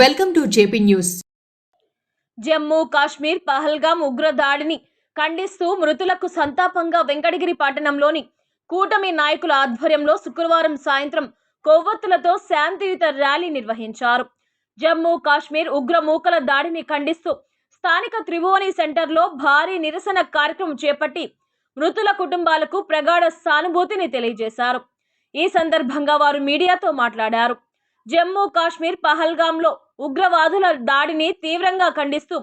Welcome to JP news. Jammu Kashmir Pahalgam ఉగ్రదాడిని ఖండిస్తూ మృతులకు సంతాపంగా వెంకటగిరి పట్టణంలోని కూటమి నాయకుల ఆధ్వర్యంలో శుక్రవారం సాయంత్రం కొవ్వొత్తులతో శాంతియుత ర్యాలీ నిర్వహించారు. జమ్మూ కాశ్మీర్ ఉగ్ర మూకల దాడిని ఖండిస్తూ స్థానిక త్రిభువని సెంటర్లో భారీ నిరసన కార్యక్రమం చేపట్టి మృతుల కుటుంబాలకు ప్రగాఢ సానుభూతిని తెలియజేశారు. ఈ సందర్భంగా వారు మీడియాతో మాట్లాడారు. జమ్మూ కాశ్మీర్ పహల్గాంలో ఉగ్రవాదుల దాడిని తీవ్రంగా ఖండిస్తూ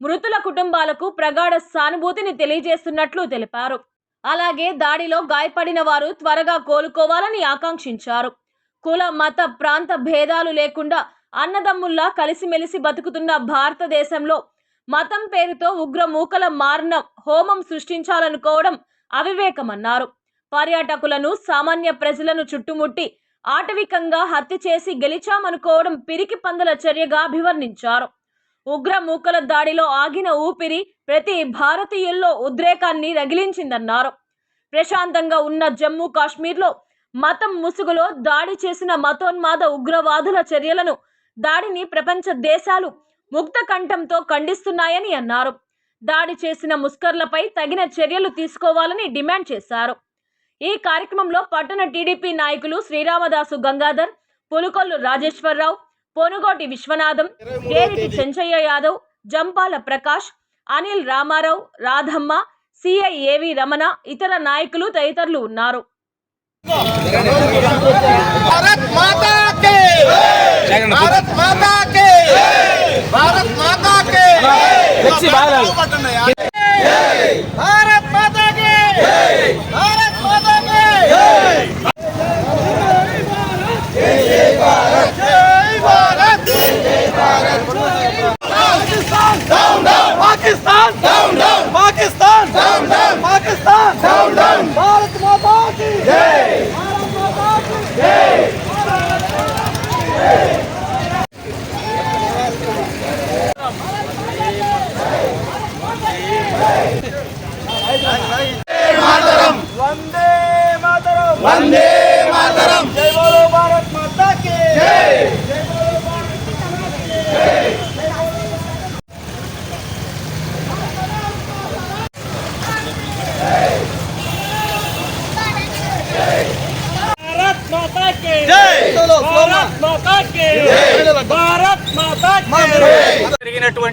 మృతుల కుటుంబాలకు ప్రగాఢ సానుభూతిని తెలియజేస్తున్నట్లు తెలిపారు. అలాగే దాడిలో గాయపడిన వారు త్వరగా కోలుకోవాలని ఆకాంక్షించారు. కుల మత ప్రాంత భేదాలు లేకుండా అన్నదమ్ముల్లా కలిసిమెలిసి బతుకుతున్న భారతదేశంలో మతం పేరుతో ఉగ్ర మూకల మారణ హోమం సృష్టించాలనుకోవడం అవివేకమన్నారు. పర్యాటకులను సామాన్య ప్రజలను చుట్టుముట్టి ఆటవికంగా హత్య చేసి గెలిచామనుకోవడం పిరికి పందుల చర్యగా అభివర్ణించారు. ఉగ్ర మూకల దాడిలో ఆగిన ఊపిరి ప్రతి భారతీయుల్లో ఉద్రేకాన్ని రగిలించిందన్నారు. ప్రశాంతంగా ఉన్న జమ్మూ కాశ్మీర్లో మతం ముసుగులో దాడి చేసిన మతోన్మాద ఉగ్రవాదుల చర్యలను దాడిని ప్రపంచ దేశాలు ముక్త కంఠంతో ఖండిస్తున్నాయని అన్నారు. దాడి చేసిన ముస్కర్లపై తగిన చర్యలు తీసుకోవాలని డిమాండ్ చేశారు. ఈ కార్యక్రమంలో పట్టణ టీడీపీ నాయకులు శ్రీరామదాసు గంగాధర్ పులుకొల్లు రాజేశ్వరరావు పొనుగోటి విశ్వనాథం కేరటి చెంచయ్య యాదవ్ జంపాల ప్రకాష్ అనిల్ రామారావు రాధమ్మ సిఐ ఏవి రమణ ఇతర నాయకులు తదితరులు ఉన్నారు. భారత్ మాతా భారత్ జై భారత్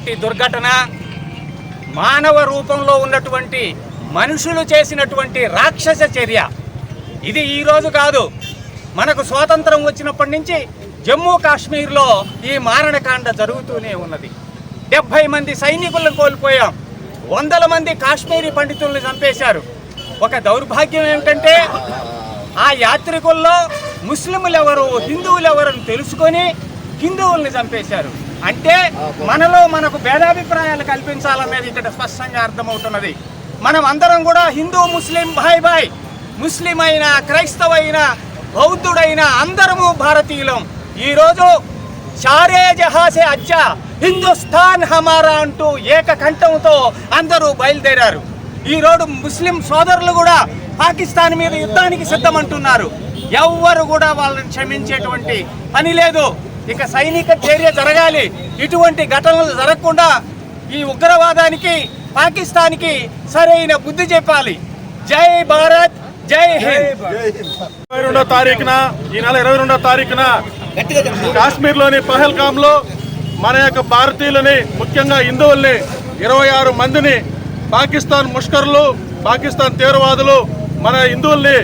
ఉన్నటువంటి దుర్ఘటన మానవ రూపంలో ఉన్నటువంటి మనుషులు చేసినటువంటి రాక్షస చర్య. ఇది ఈరోజు కాదు. మనకు స్వాతంత్రం వచ్చినప్పటి నుంచి జమ్మూ కాశ్మీర్లో ఈ మారణకాండ జరుగుతూనే ఉన్నది. డెబ్భై మంది సైనికులను కోల్పోయాం. వందల మంది కాశ్మీరీ పండితులను చంపేశారు. ఒక దౌర్భాగ్యం ఏమిటంటే ఆ యాత్రికుల్లో ముస్లింలు ఎవరు హిందువులు ఎవరని తెలుసుకొని హిందువుల్ని చంపేశారు. అంటే మనలో మనకు భేదాభిప్రాయాలు కల్పించాలనేది ఇక్కడ స్పష్టంగా అర్థమవుతున్నది. మనం అందరం కూడా హిందూ ముస్లిం భాయ్ భాయ్ ముస్లిం అయినా క్రైస్తవైన బౌద్ధుడైన అందరము భారతీయులం. ఈరోజు చారే జహాసే అచ్చా హిందుస్థాన్ హమారా అంటూ ఏకకంఠంతో అందరూ బయలుదేరారు. ఈరోజు ముస్లిం సోదరులు కూడా పాకిస్తాన్ మీద యుద్ధానికి సిద్ధమంటున్నారు. ఎవ్వరు కూడా వాళ్ళని క్షమించేటువంటి పని లేదు. ఇక సైనిక చర్య జరగాలి. ఇటువంటి ఘటనలు జరగకుండా ఈ ఉగ్రవాదానికి పాకిస్తాన్కి సరైన బుద్ధి చెప్పాలి. జై భారత్ జై హింద్. ఇరవై రెండో తారీఖున ఈ నెల ఇరవై రెండో తారీఖున కాశ్మీర్లోని పహల్గామ్లో మన యొక్క భారతీయులని ముఖ్యంగా హిందువుల్ని ఇరవై ఆరు మందిని పాకిస్తాన్ ముష్కరులు పాకిస్తాన్ తీవ్రవాదులు మన హిందువుల్ని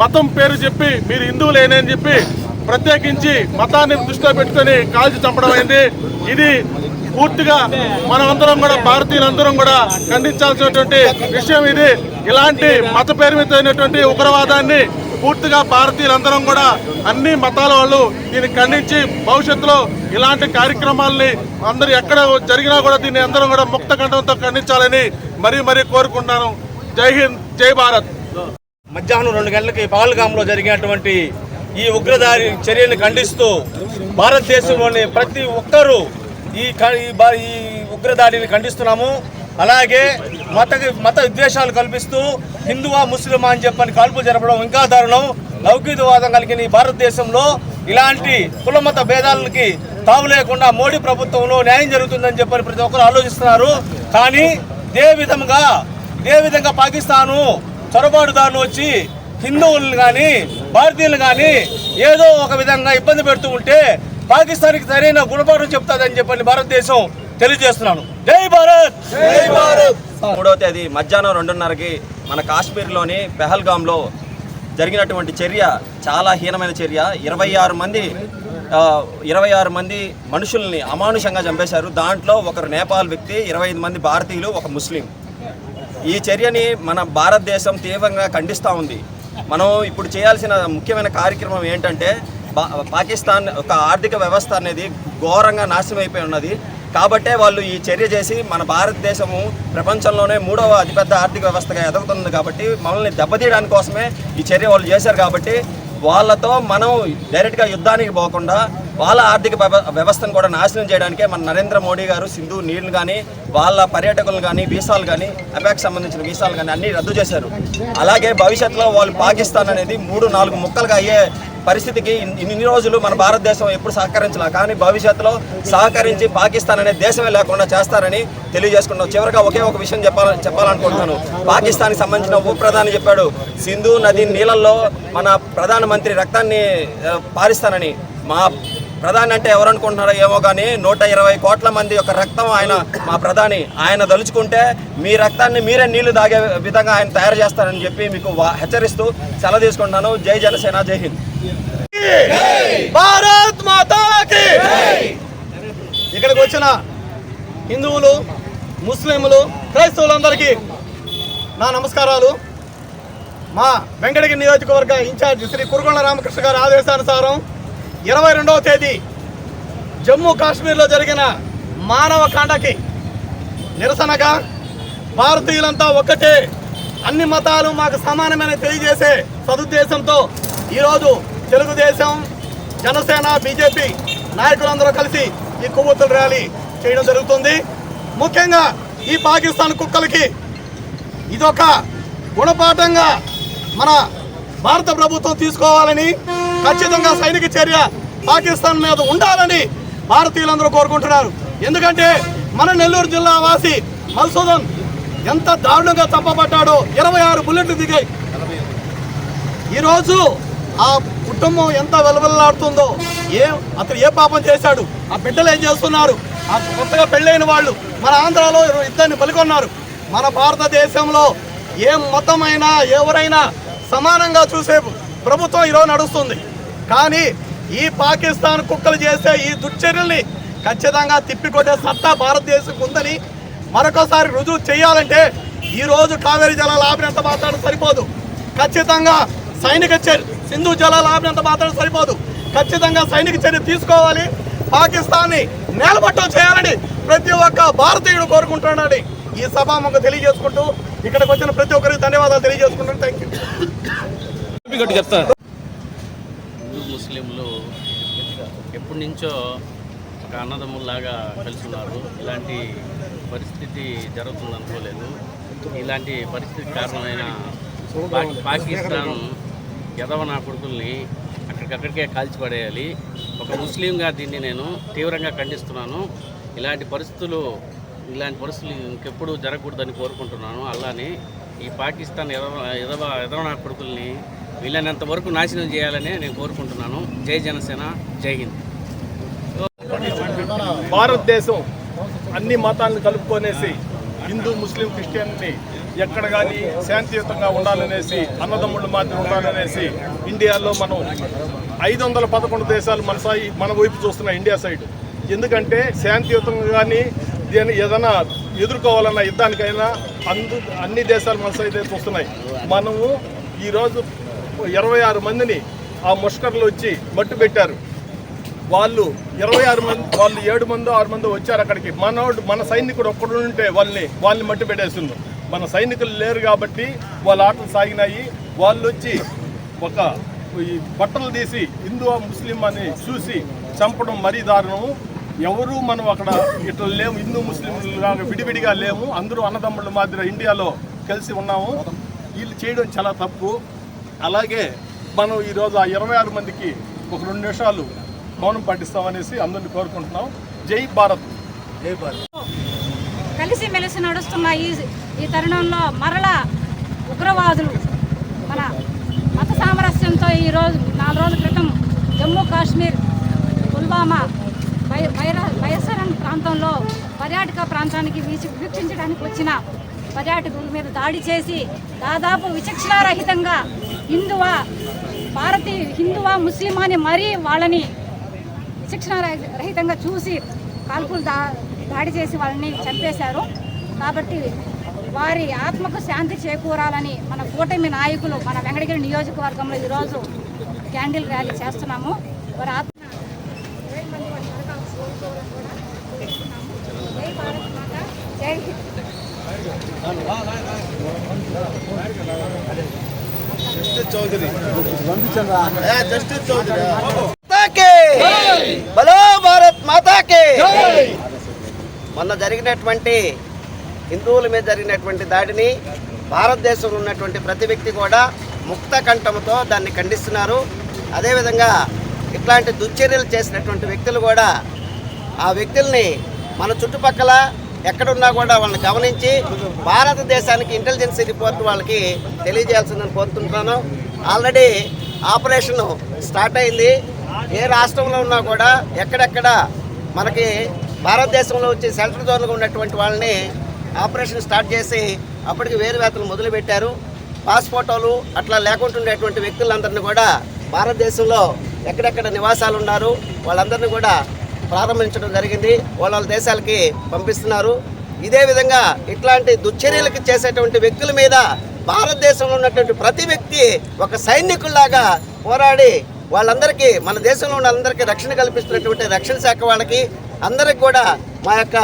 మతం పేరు చెప్పి మీరు హిందువులేనని చెప్పి ప్రత్యేకించి మతాన్ని దృష్టిలో పెట్టుకొని కాల్చి చంపడం అయింది. ఇది పూర్తిగా మనమందరం కూడా భారతీయులందరం కూడా ఖండించాల్సినటువంటి విషయం ఇది. ఇలాంటి మత పేరుమితమైనటువంటి ఉగ్రవాదాన్ని పూర్తిగా భారతీయులందరం కూడా అన్ని మతాల వాళ్ళు దీన్ని ఖండించి భవిష్యత్తులో ఇలాంటి కార్యక్రమాలని అందరూ ఎక్కడ జరిగినా కూడా దీన్ని అందరం కూడా ముక్త కంఠంతో ఖండించాలని మరీ మరీ కోరుకుంటున్నాను. జై హింద్ జై భారత్. మధ్యాహ్నం రెండు గంటలకి పహల్గాంలో జరిగినటువంటి ఈ ఉగ్రదారి చర్యను ఖండిస్తూ భారతదేశంలోని ప్రతి ఒక్కరూ ఈ క- ఈ ఈ ఉగ్రదాడిని ఖండిస్తున్నాము. అలాగే మత మత విద్వేషాలు కల్పిస్తూ హిందువా ముస్లిమా అని చెప్పని కాల్పులు జరపడం ఇంకా దారుణం. లౌకికవాదం కలిగిన ఈ భారతదేశంలో ఇలాంటి కులమత భేదాలకి తావు లేకుండా మోడీ ప్రభుత్వంలో న్యాయం జరుగుతుందని చెప్పని ప్రతి ఒక్కరు ఆలోచిస్తున్నారు. కానీ ఇదే విధంగా ఇదే విధంగా పాకిస్తాను చొరబాటుదారులు వచ్చి హిందువులను కానీ భారతీయులు కానీ ఏదో ఒక విధంగా ఇబ్బంది పెడుతూ ఉంటే పాకిస్తాన్కి సరైన గుణపాఠం చెప్తాదని చెప్పని భారతదేశం తెలియజేస్తున్నాను. జై భారత్! జై భారత్! మూడవ తేదీ మధ్యాహ్నం రెండున్నరకి మన కాశ్మీర్లోని పెహల్గాంలో జరిగినటువంటి చర్య చాలా హీనమైన చర్య. ఇరవై ఆరు మంది ఇరవై ఆరు మంది మనుషుల్ని అమానుషంగా చంపేశారు. దాంట్లో ఒకరు నేపాల్ వ్యక్తి ఇరవై ఐదు మంది భారతీయులు ఒక ముస్లిం. ఈ చర్యని మన భారతదేశం తీవ్రంగా ఖండిస్తూ ఉంది. మనం ఇప్పుడు చేయాల్సిన ముఖ్యమైన కార్యక్రమం ఏంటంటే పాకిస్తాన్ ఒక ఆర్థిక వ్యవస్థ అనేది ఘోరంగా నాశనం అయిపోయి ఉన్నది. కాబట్టే వాళ్ళు ఈ చర్య చేసి మన భారతదేశము ప్రపంచంలోనే మూడవ అతిపెద్ద ఆర్థిక వ్యవస్థగా ఎదుగుతుంది కాబట్టి మనల్ని దెబ్బతీయడానికి కోసమే ఈ చర్య వాళ్ళు చేశారు కాబట్టి వాళ్ళతో మనం డైరెక్ట్గా యుద్ధానికి పోకుండా వాళ్ళ ఆర్థిక వ్యవ- వ్యవస్థను కూడా నాశనం చేయడానికే మన నరేంద్ర మోడీ గారు సింధు నీళ్ళు కానీ వాళ్ళ పర్యాటకులు కానీ వీసాలు కానీ అబ్యాక్ సంబంధించిన వీసాలు కానీ అన్నీ రద్దు చేశారు. అలాగే భవిష్యత్తులో వాళ్ళు పాకిస్తాన్ అనేది మూడు నాలుగు ముక్కలుగా అయ్యే పరిస్థితికి ఇన్ని రోజులు మన భారతదేశం ఎప్పుడు సహకరించలే. కానీ భవిష్యత్తులో సహకరించి పాకిస్తాన్ అనే దేశమే లేకుండా చేస్తారని తెలియజేసుకున్నాం. చివరిగా ఒకే ఒక విషయం చెప్పాల చెప్పాలనుకుంటున్నాను. పాకిస్తాన్కి సంబంధించిన ఉప ప్రధాని చెప్పాడు సింధు నది నీళ్ళల్లో మన ప్రధానమంత్రి రక్తాన్ని పారిస్తానని మా ప్రధాని అంటే ఎవరు అనుకుంటున్నారో ఏమో కానీ నూట ఇరవై కోట్ల మంది యొక్క రక్తం ఆయన మా ప్రధాని ఆయన దలుచుకుంటే మీ రక్తాన్ని మీరే నీళ్ళు తాగే విధంగా ఆయన తయారు చేస్తారని చెప్పి మీకు వా- హెచ్చరిస్తూ సెలవు తీసుకుంటున్నాను. జై జనసేన జై హింద్. భారత్ మాతాకి! ఇక్కడికి వచ్చిన హిందువులు ముస్లింలు క్రైస్తవులందరికీ నా నమస్కారాలు. మా వెంకటగిరి నియోజకవర్గ ఇన్ఛార్జ్ శ్రీ కురుగొండ రామకృష్ణ గారి ఆదేశానుసారం ఇరవై రెండవ తేదీ జమ్మూ కాశ్మీర్లో జరిగిన మానవ కాండకి నిరసనగా భారతీయులంతా ఒక్కటే అన్ని మతాలు మాకు సమానమైన తెలియజేసే సదుద్దేశంతో ఈరోజు తెలుగుదేశం జనసేన బీజేపీ నాయకులందరూ కలిసి ఈ కొవ్వొత్తుల ర్యాలీ చేయడం జరుగుతుంది. ముఖ్యంగా ఈ పాకిస్తాన్ కుక్కలకి ఇదొక గుణపాఠంగా మన భారత ప్రభుత్వం తీసుకోవాలని ఖచ్చితంగా సైనిక చర్య పాకిస్తాన్ మీద ఉండాలని భారతీయులందరూ కోరుకుంటున్నారు. ఎందుకంటే మన నెల్లూరు జిల్లా వాసి మల్సూదన్ ఎంత దారుణంగా చంపబడ్డాడో ఇరవై ఆరు బుల్లెట్లు దిగాయి. ఈరోజు ఆ కుటుంబం ఎంత వెలవెల్లాడుతుందో ఏ అతను ఏ పాపం చేశాడు ఆ బిడ్డలు ఏం చేస్తున్నారు ఆ కొత్తగా పెళ్ళైన వాళ్ళు మన ఆంధ్రాలో ఇద్దరిని పలుకొన్నారు. మన భారతదేశంలో ఏ మతమైనా ఎవరైనా సమానంగా చూసే ప్రభుత్వం ఈరోజు నడుస్తుంది. కానీ ఈ పాకిస్తాన్ కుక్కలు చేసే ఈ దుశ్చర్యల్ని ఖచ్చితంగా తిప్పికొట్టే సత్తా భారతదేశం ఉందని మరొకసారి రుజువు చేయాలంటే ఈరోజు కావేరీ జలాలు ఆపినంత మాత్రం సరిపోదు. ఖచ్చితంగా సైనిక చర్య సింధు జలాలు ఆపినంత మాత్రం సరిపోదు. ఖచ్చితంగా సైనిక చర్య తీసుకోవాలి. పాకిస్తాన్ని నేలమట్టం చేయాలని ప్రతి ఒక్క భారతీయుడు కోరుకుంటున్నాడని ఈ సభాముఖం తెలియజేసుకుంటూ ఇక్కడికి వచ్చిన ప్రతి ఒక్కరికి ధన్యవాదాలు తెలియజేసుకుంటాను థ్యాంక్ యూ చెప్తాను ముస్లింలు ఎప్పటి నుంచో ఒక అన్నదమ్ముల్లాగా కలిసి ఉన్నారు ఇలాంటి పరిస్థితి జరుగుతుంది అనుకోలేదు. ఇలాంటి పరిస్థితి కారణమైన పాకిస్తాన్ ఎదవ నా కొడుకుల్ని అక్కడికక్కడికే కాల్చిపడేయాలి. ఒక ముస్లింగా దీన్ని నేను తీవ్రంగా ఖండిస్తున్నాను. ఇలాంటి పరిస్థితులు ఇలాంటి పరిస్థితులు ఇంకెప్పుడు జరగకూడదని కోరుకుంటున్నాను. అలానే ఈ పాకిస్తాన్ ఎదవ ఎదవ ఎదవ నా కొడుకుల్ని వీలైనంత వరకు నాశనం చేయాలని నేను కోరుకుంటున్నాను. జై జనసేన జై హింద్. భారతదేశం అన్ని మతాలను కలుపుకొనేసి హిందూ ముస్లిం క్రిస్టియన్ని ఎక్కడ కానీ శాంతియుతంగా ఉండాలనేసి అన్నదమ్ముళ్ళు మాత్రం ఉండాలనేసి ఇండియాలో మనం ఐదు వందల పదకొండు దేశాలు మన సాయి మన వైపు చూస్తున్నాయి ఇండియా సైడ్. ఎందుకంటే శాంతియుతంగా కానీ దేని ఏదైనా ఎదుర్కోవాలన్న యుద్ధానికైనా అందు అన్ని దేశాలు మన సైడ్ చూస్తున్నాయి. మనము ఈరోజు ఇరవై ఆరు మందిని ఆ ముష్కర్లు వచ్చి మట్టు పెట్టారు వాళ్ళు ఇరవై ఆరు మంది వాళ్ళు ఏడు మంది ఆరు మంది వచ్చారు అక్కడికి. మన మన సైనికుడు ఒక్కడు ఉంటే వాళ్ళని వాళ్ళని మట్టి పెట్టేసిండు. మన సైనికులు లేరు కాబట్టి వాళ్ళ ఆటలు సాగినాయి. వాళ్ళు వచ్చి ఒక ఈ బట్టలు తీసి హిందూ ముస్లిం అని చూసి చంపడం మరీ దారుణం ఎవరు మనం అక్కడ ఇట్లా లేము హిందూ ముస్లింలుగా విడివిడిగా లేము. అందరూ అన్నదమ్ముల మాదిరి ఇండియాలో కలిసి ఉన్నాము. వీళ్ళు చేయడం చాలా తప్పు. అలాగే మనం ఈరోజు ఆ ఇరవై ఆరు మందికి ఒక రెండు నిమిషాలు మౌనం పాటిస్తామనేసి అందరిని కోరుకుంటున్నాం. జై భారత్. కలిసిమెలిసి నడుస్తున్న ఈ ఈ తరుణంలో మరలా ఉగ్రవాదులు మన మత సామరస్యంతో ఈరోజు నాలుగు రోజుల క్రితం జమ్మూ కాశ్మీర్ పుల్వామా బై బైర బైసరన్ ప్రాంతంలో పర్యాటక ప్రాంతానికి వీచి వీక్షించడానికి వచ్చిన పర్యాటకుల మీద దాడి చేసి దాదాపు విచక్షణారహితంగా హిందువా భారతీయ హిందువా ముస్లిం అని మరీ వాళ్ళని శిక్షణ రహితంగా చూసి కాల్పులు దా దాడి చేసి వాళ్ళని చంపేశారు. కాబట్టి వారి ఆత్మకు శాంతి చేకూరాలని మన కూటమి నాయకులు మన వెంకటగిరి నియోజకవర్గంలో ఈరోజు క్యాండిల్ ర్యాలీ చేస్తున్నాము. వారి ఆత్మ జై వారి నరకాలు కోరుకోవాలని బలో భారత్ మాతాకి! మొన్న జరిగినటువంటి హిందువుల మీద జరిగినటువంటి దాడిని భారతదేశంలో ఉన్నటువంటి ప్రతి వ్యక్తి కూడా ముక్త కంఠంతో దాన్ని ఖండిస్తున్నారు. అదేవిధంగా ఇట్లాంటి దుశ్చర్యలు చేసినటువంటి వ్యక్తులు కూడా ఆ వ్యక్తుల్ని మన చుట్టుపక్కల ఎక్కడున్నా కూడా వాళ్ళని గమనించి భారతదేశానికి ఇంటెలిజెన్స్ రిపోర్ట్ వాళ్ళకి తెలియజేయాల్సిందని కోరుతుంటున్నాను. ఆల్రెడీ ఆపరేషన్ స్టార్ట్ అయింది. ఏ రాష్ట్రంలో ఉన్నా కూడా ఎక్కడెక్కడ మనకి భారతదేశంలో వచ్చి సెంట్రల్ జోన్లో ఉన్నటువంటి వాళ్ళని ఆపరేషన్ స్టార్ట్ చేసి అప్పటికి వేరు వేతలు మొదలుపెట్టారు. పాస్పోర్టోలు అట్లా లేకుండా ఉండేటువంటి వ్యక్తులందరినీ కూడా భారతదేశంలో ఎక్కడెక్కడ నివాసాలు ఉన్నారు వాళ్ళందరినీ కూడా ప్రారంభించడం జరిగింది. వాళ్ళ వాళ్ళ దేశాలకి పంపిస్తున్నారు. ఇదే విధంగా ఇట్లాంటి దుశ్చర్యలకు చేసేటువంటి వ్యక్తుల మీద భారతదేశంలో ఉన్నటువంటి ప్రతి వ్యక్తి ఒక సైనికుల్లాగా పోరాడి వాళ్ళందరికీ మన దేశంలో ఉన్న అందరికీ రక్షణ కల్పిస్తున్నటువంటి రక్షణ శాఖ వాళ్ళకి అందరికి కూడా మా యొక్క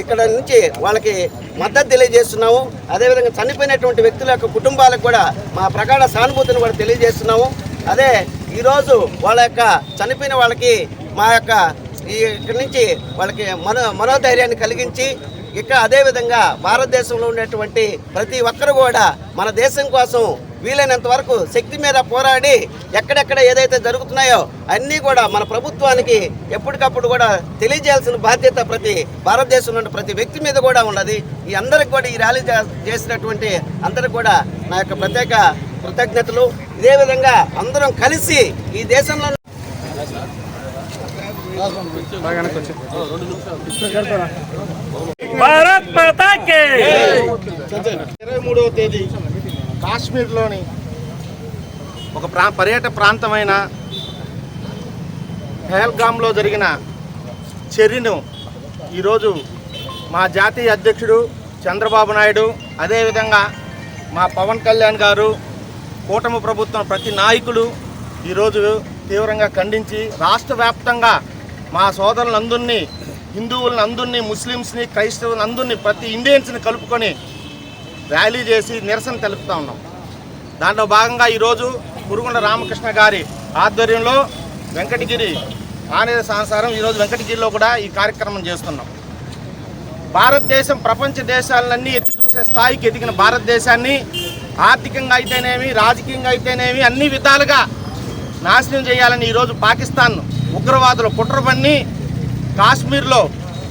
ఇక్కడ నుంచి వాళ్ళకి మద్దతు తెలియజేస్తున్నాము. అదేవిధంగా చనిపోయినటువంటి వ్యక్తుల యొక్క కుటుంబాలకు కూడా మా ప్రగాఢ సానుభూతిని కూడా తెలియజేస్తున్నాము. అదే ఈరోజు వాళ్ళ యొక్క చనిపోయిన వాళ్ళకి మా యొక్క ఈ ఇక్కడి నుంచి వాళ్ళకి మనో మనోధైర్యాన్ని కలిగించి ఇక అదేవిధంగా భారతదేశంలో ఉన్నటువంటి ప్రతి ఒక్కరు కూడా మన దేశం కోసం వీలైనంత వరకు శక్తి మీద పోరాడి ఎక్కడెక్కడ ఏదైతే జరుగుతున్నాయో అన్నీ కూడా మన ప్రభుత్వానికి ఎప్పటికప్పుడు కూడా తెలియజేయాల్సిన బాధ్యత ప్రతి భారతదేశంలో ప్రతి వ్యక్తి మీద కూడా ఉన్నది. ఈ అందరికి కూడా ఈ ర్యాలీ చేసినటువంటి అందరికి కూడా నా యొక్క ప్రత్యేక కృతజ్ఞతలు. ఇదే విధంగా అందరం కలిసి ఈ దేశంలో భారత్ ఇరవై మూడవ తేదీ. కాశ్మీర్లోని ఒక ప్రా పర్యాటక ప్రాంతమైన పహల్గామ్లో జరిగిన చర్యను ఈరోజు మా జాతీయ అధ్యక్షుడు చంద్రబాబు నాయుడు అదేవిధంగా మా పవన్ కళ్యాణ్ గారు కూటమి ప్రభుత్వం ప్రతి నాయకులు ఈరోజు తీవ్రంగా ఖండించి రాష్ట్ర వ్యాప్తంగా మా సోదరులందరినీ హిందువులను అందరినీ ముస్లిమ్స్ని క్రైస్తవులను అందరినీ ప్రతి ఇండియన్స్ని కలుపుకొని ర్యాలీ చేసి నిరసన తెలుపుతా ఉన్నాం. దాంట్లో భాగంగా ఈరోజు పురుగుండ రామకృష్ణ గారి ఆధ్వర్యంలో వెంకటగిరి ఆనేసానుసారం ఈరోజు వెంకటగిరిలో కూడా ఈ కార్యక్రమం చేస్తున్నాం. భారతదేశం ప్రపంచ దేశాలన్నీ ఎత్తి చూసే స్థాయికి ఎదిగిన భారతదేశాన్ని ఆర్థికంగా అయితేనేమి రాజకీయంగా అయితేనేమి అన్ని విధాలుగా నాశనం చేయాలని ఈరోజు పాకిస్తాన్ ఉగ్రవాదులు కుట్రబన్ని కాశ్మీర్లో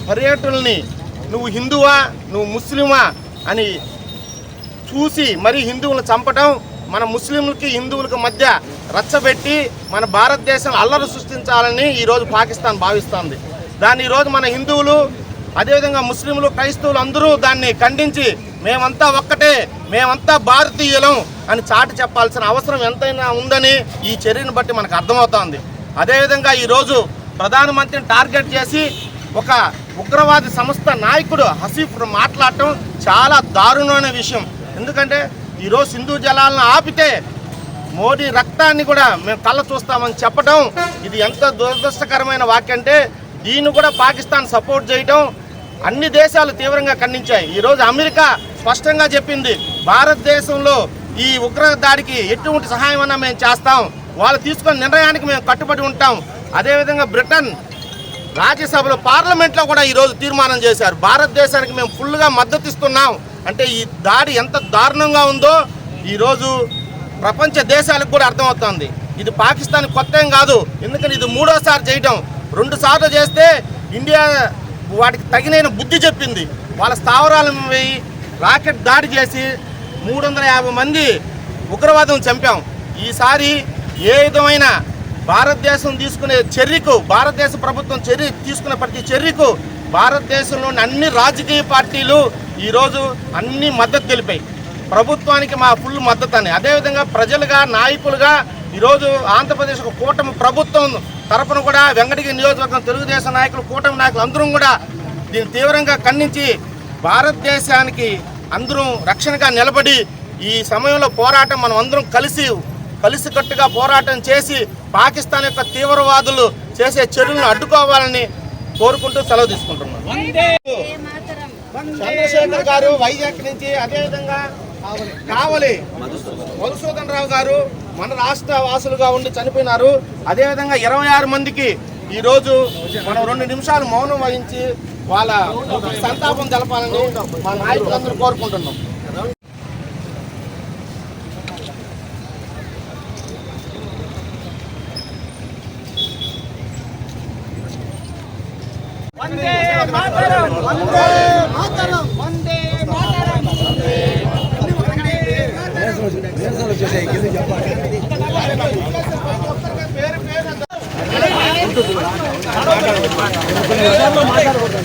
పర్యటనల్ని నువ్వు హిందువా నువ్వు ముస్లిమా అని చూసి మరి హిందువులను చంపటం మన ముస్లింలకి హిందువులకు మధ్య రచ్చబెట్టి మన భారతదేశం అల్లరు సృష్టించాలని ఈరోజు పాకిస్తాన్ భావిస్తోంది. దాన్ని ఈరోజు మన హిందువులు అదేవిధంగా ముస్లింలు క్రైస్తవులు అందరూ దాన్ని ఖండించి మేమంతా ఒక్కటే మేమంతా భారతీయులం అని చాటి చెప్పాల్సిన అవసరం ఎంతైనా ఉందని ఈ చర్యను బట్టి మనకు అర్థమవుతోంది. అదేవిధంగా ఈరోజు ప్రధానమంత్రిని టార్గెట్ చేసి ఒక ఉగ్రవాది సంస్థ నాయకుడు హసీఫ్ మాట్లాడటం చాలా దారుణమైన విషయం. ఎందుకంటే ఈరోజు సింధు జలాలను ఆపితే మోడీ రక్తాన్ని కూడా మేము కళ్ళ చూస్తామని చెప్పడం ఇది ఎంత దురదృష్టకరమైన వాక్యం అంటే దీన్ని కూడా పాకిస్తాన్ సపోర్ట్ చేయటం అన్ని దేశాలు తీవ్రంగా ఖండించాయి. ఈరోజు అమెరికా స్పష్టంగా చెప్పింది భారతదేశంలో ఈ ఉగ్ర దాడికి ఎటువంటి సహాయం అన్నా మేము చేస్తాం. వాళ్ళు తీసుకున్న నిర్ణయానికి మేము కట్టుబడి ఉంటాం. అదేవిధంగా బ్రిటన్ రాజ్యసభలో పార్లమెంట్లో కూడా ఈరోజు తీర్మానం చేశారు. భారతదేశానికి మేము ఫుల్గా మద్దతు ఇస్తున్నాం అంటే ఈ దాడి ఎంత దారుణంగా ఉందో ఈరోజు ప్రపంచ దేశాలకు కూడా అర్థమవుతోంది. ఇది పాకిస్తాన్ కొత్త ఏం కాదు. ఎందుకంటే ఇది మూడోసారి చేయటం. రెండు సార్లు చేస్తే ఇండియా వాటికి తగినైన బుద్ధి చెప్పింది. వాళ్ళ స్థావరాలను పోయి రాకెట్ దాడి చేసి మూడు వందల యాభై మంది ఉగ్రవాదం చంపాం. ఈసారి ఏ విధమైన భారతదేశం తీసుకునే చర్యకు భారతదేశ ప్రభుత్వం చర్య తీసుకున్న ప్రతి చర్యకు భారతదేశంలోని అన్ని రాజకీయ పార్టీలు ఈరోజు అన్ని మద్దతు తెలిపాయి ప్రభుత్వానికి మా ఫుల్ మద్దతు అని. అదేవిధంగా ప్రజలుగా నాయకులుగా ఈరోజు ఆంధ్రప్రదేశ్ ఒక కూటమి ప్రభుత్వం తరపున కూడా వెంకటగిరి నియోజకవర్గం తెలుగుదేశం నాయకులు కూటమి నాయకులు అందరం కూడా దీన్ని తీవ్రంగా ఖండించి భారతదేశానికి అందరం రక్షణగా నిలబడి ఈ సమయంలో పోరాటం మనం అందరం కలిసి కలిసికట్టుగా పోరాటం చేసి పాకిస్తాన్ యొక్క తీవ్రవాదులు చేసే చర్యలను అడ్డుకోవాలని కోరుకుంటూ సెలవు తీసుకుంటున్నాను చంద్రశేఖర్ గారు వైజాగ్ నుంచి అదేవిధంగా కావలి మధుసూదన్ రావు గారు మన రాష్ట్ర వాసులుగా ఉండి చనిపోయినారు. అదేవిధంగా ఇరవై ఆరు మందికి ఈరోజు మనం రెండు నిమిషాలు మౌనం వహించి వాళ్ళ సంతాపం తెలపాలని మా నాయకులందరూ కోరుకుంటున్నాం. మాట్లాడకూడదు